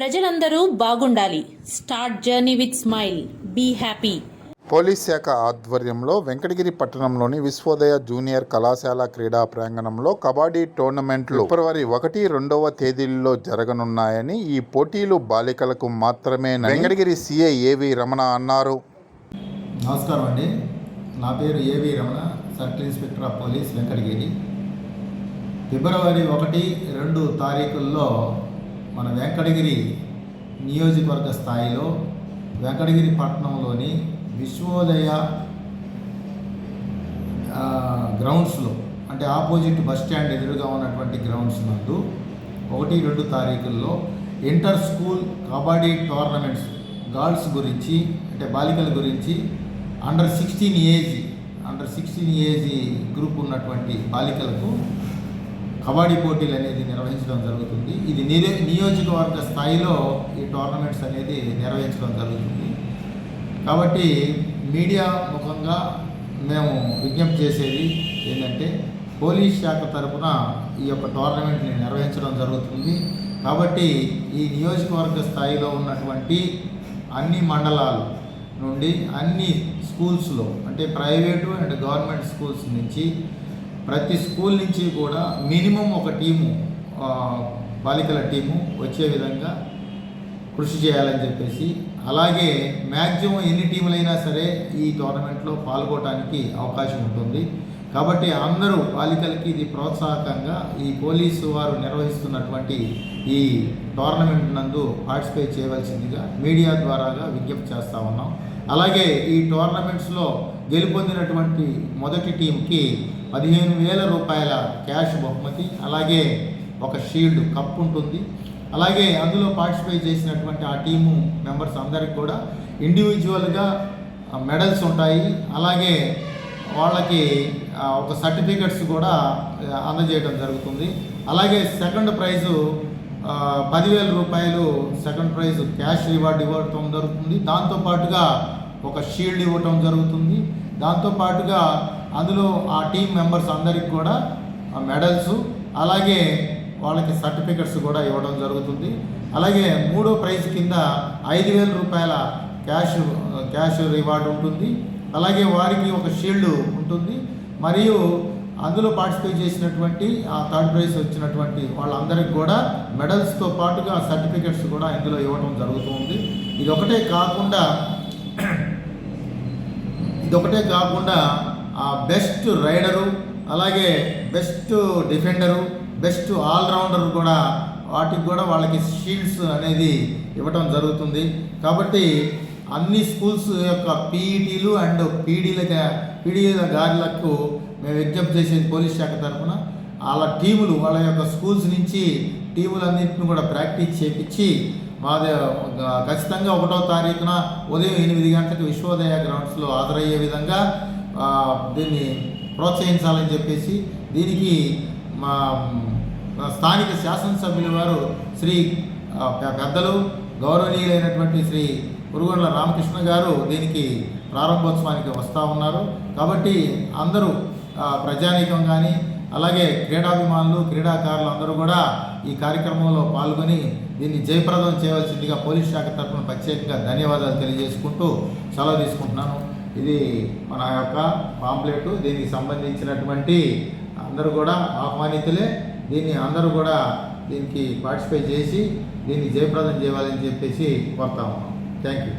ప్రజలందరూ బాగుండాలి. Start journey with smile. Be happy. Police శాఖ ఆధ్వర్యంలో వెంకటగిరి పట్టణంలోని విశ్వోదయ జూనియర్ కళాశాల క్రీడా ప్రాంగణంలో కబడ్డీ టోర్నమెంట్లు ఫిబ్రవరి ఒకటి రెండవ తేదీల్లో జరగనున్నాయని ఈ పోటీలు బాలికలకు మాత్రమే వెంకటగిరి సిఐ ఏవి రమణ అన్నారు. నమస్కారం అండి. నా పేరు AV Ramana circle inspector of police Venkatagiri. February ఒకటి రెండు తారీఖుల్లో మన వెంకటగిరి నియోజకవర్గ స్థాయిలో వెంకటగిరి పట్టణంలోని విశ్వోదయ గ్రౌండ్స్లో అంటే ఆపోజిట్ బస్ స్టాండ్ ఎదురుగా ఉన్నటువంటి గ్రౌండ్స్ నందు ఒకటి రెండు తారీఖుల్లో inter school kabaddi tournaments girls గురించి అంటే బాలికల గురించి under sixteen age under sixteen age group ఉన్నటువంటి బాలికలకు కబడ్డీ పోటీలు అనేది నిర్వహించడం జరుగుతుంది. ఇది నిరే నియోజకవర్గ స్థాయిలో ఈ టోర్నమెంట్స్ అనేది నిర్వహించడం జరుగుతుంది. కాబట్టి మీడియా ముఖంగా మేము విజ్ఞప్తి చేసేది ఏంటంటే పోలీస్ శాఖ తరఫున ఈ యొక్క టోర్నమెంట్ని నిర్వహించడం జరుగుతుంది. కాబట్టి ఈ నియోజకవర్గ స్థాయిలో ఉన్నటువంటి అన్ని మండలాలు నుండి అన్ని స్కూల్స్లో అంటే ప్రైవేటు అండ్ గవర్నమెంట్ స్కూల్స్ నుంచి ప్రతి స్కూల్ నుంచి కూడా మినిమం ఒక టీము బాలికల టీము వచ్చే విధంగా కృషి చేయాలని చెప్పేసి అలాగే మ్యాక్సిమం ఎన్ని టీములైనా సరే ఈ టోర్నమెంట్లో పాల్గొనడానికి అవకాశం ఉంటుంది. కాబట్టి అందరూ బాలికలకి ఇది ప్రోత్సాహకంగా ఈ పోలీసు వారు నిర్వహిస్తున్నటువంటి ఈ టోర్నమెంట్ నందు పార్టిసిపేట్ చేయవలసిందిగా మీడియా ద్వారాగా విజ్ఞప్తి చేస్తూ ఉన్నాం. అలాగే ఈ టోర్నమెంట్స్లో గెలుపొందినటువంటి మొదటి టీంకి పదిహేను వేల రూపాయల క్యాష్ బహుమతి అలాగే ఒక షీల్డ్ కప్ ఉంటుంది. అలాగే అందులో పార్టిసిపేట్ చేసినటువంటి ఆ టీము మెంబర్స్ అందరికి కూడా ఇండివిజువల్గా మెడల్స్ ఉంటాయి. అలాగే వాళ్ళకి ఒక సర్టిఫికెట్స్ కూడా అందజేయడం జరుగుతుంది. అలాగే సెకండ్ ప్రైజు పదివేల రూపాయలు సెకండ్ ప్రైజ్ క్యాష్ రివార్డ్ ఇవ్వడం జరుగుతుంది. దాంతోపాటుగా ఒక షీల్డ్ ఇవ్వటం జరుగుతుంది. దాంతోపాటుగా అందులో ఆ టీం మెంబర్స్ అందరికి కూడా మెడల్స్ అలాగే వాళ్ళకి సర్టిఫికెట్స్ కూడా ఇవ్వడం జరుగుతుంది. అలాగే మూడో ప్రైజ్ కింద ఐదు వేల రూపాయల క్యాష్ క్యాష్ రివార్డ్ ఉంటుంది. అలాగే వారికి ఒక షీల్డ్ ఉంటుంది. మరియు అందులో పార్టిసిపేట్ చేసినటువంటి ఆ థర్డ్ ప్రైజ్ వచ్చినటువంటి వాళ్ళందరికీ కూడా మెడల్స్తో పాటుగా సర్టిఫికెట్స్ కూడా ఇందులో ఇవ్వడం జరుగుతుంది. ఇది ఒకటే కాకుండా ఇదొకటే కాకుండా ఆ బెస్ట్ రైడరు అలాగే best defender best all rounder కూడా వాటికి కూడా వాళ్ళకి షీల్డ్స్ అనేది ఇవ్వటం జరుగుతుంది. కాబట్టి అన్ని స్కూల్స్ యొక్క పీఈటీలు అండ్ పీడీల పీడీల గారులకు మేము విజ్ఞప్తి చేసేది పోలీస్ శాఖ తరఫున. వాళ్ళ టీములు వాళ్ళ యొక్క స్కూల్స్ నుంచి టీములన్నింటిని కూడా ప్రాక్టీస్ చేపించి మాది ఖచ్చితంగా ఒకటో తారీఖున ఉదయం ఎనిమిది గంటలకు విశ్వోదయ గ్రౌండ్స్లో హాజరయ్యే విధంగా దీన్ని ప్రోత్సహించాలని చెప్పేసి దీనికి మా స్థానిక శాసనసభ్యుల వారు శ్రీ పెద్దలు గౌరవనీయులైనటువంటి శ్రీ పురుగొండల రామకృష్ణ గారు దీనికి ప్రారంభోత్సవానికి వస్తూ ఉన్నారు. కాబట్టి అందరూ ప్రజానీకం కానీ అలాగే క్రీడాభిమానులు క్రీడాకారులు అందరూ కూడా ఈ కార్యక్రమంలో పాల్గొని దీన్ని జయప్రదం చేయవలసిందిగా పోలీస్ శాఖ తరఫున ప్రత్యేకంగా ధన్యవాదాలు తెలియజేసుకుంటూ సెలవు తీసుకుంటున్నాను. ఇది మన యొక్క పాంప్లెట్ దీనికి సంబంధించినటువంటి అందరూ కూడా ఆహ్వానితులే. దీన్ని అందరూ కూడా దీనికి పార్టిసిపేట్ చేసి దీన్ని జయప్రదం చేయాలని చెప్పేసి కోరుతా ఉన్నాం. Thank you